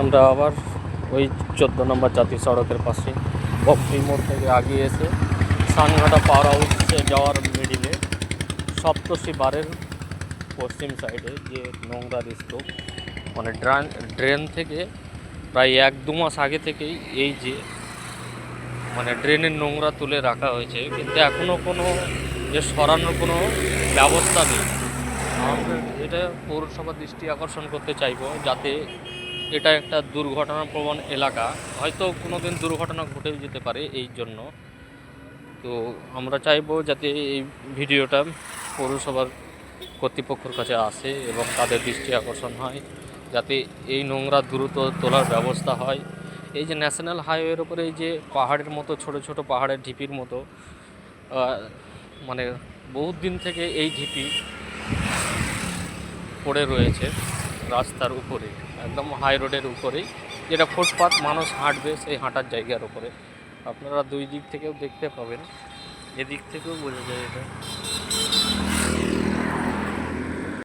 আমরা আবার ওই চোদ্দ নম্বর জাতীয় সড়কের পাশে বকরি মোড় থেকে আগিয়ে এসে সানঘাটা পাওয়ার হাউসে যাওয়ার মিডিলে সপ্তর্ষি বারের পশ্চিম সাইডে যে নোংরা স্তূপ মানে ড্রান ড্রেন থেকে প্রায় এক দু মাস আগে থেকেই এই যে মানে ড্রেনের নোংরা তুলে রাখা হয়েছে, কিন্তু এখনও কোনো যে সরানোর কোনো ব্যবস্থা নেই। আমরা এটা পৌরসভার দৃষ্টি আকর্ষণ করতে চাইব যাতে এটা একটা দুর্ঘটনা প্রবণ এলাকা। হয়তো কোনো দিন দুর্ঘটনা ঘটে যেতে পারে এই জন্য। তো আমরা চাইব যাতে এই ভিডিওটা পৌরসভার কর্তৃপক্ষের কাছে আসে এবং তাদের দৃষ্টি আকর্ষণ হয়, যাতে এই নোংরা দ্রুত তোলার ব্যবস্থা হয়। এই যে ন্যাশনাল হাইওয়ের উপরে এই যে পাহাড়ের মতো, ছোট ছোট পাহাড়ের ঢিপির মতো মানে বহুত দিন থেকে এই ঢিপি পড়ে রয়েছে রাস্তার উপরে। একদম হাই রোডের উপরেই। যেটা ফুটপাথ মানুষ হাঁটবে সেই হাঁটার জায়গার উপরে। আপনারা দুই দিক থেকেও দেখতে পাবেন। এদিক থেকেও বোঝা যায় এটা।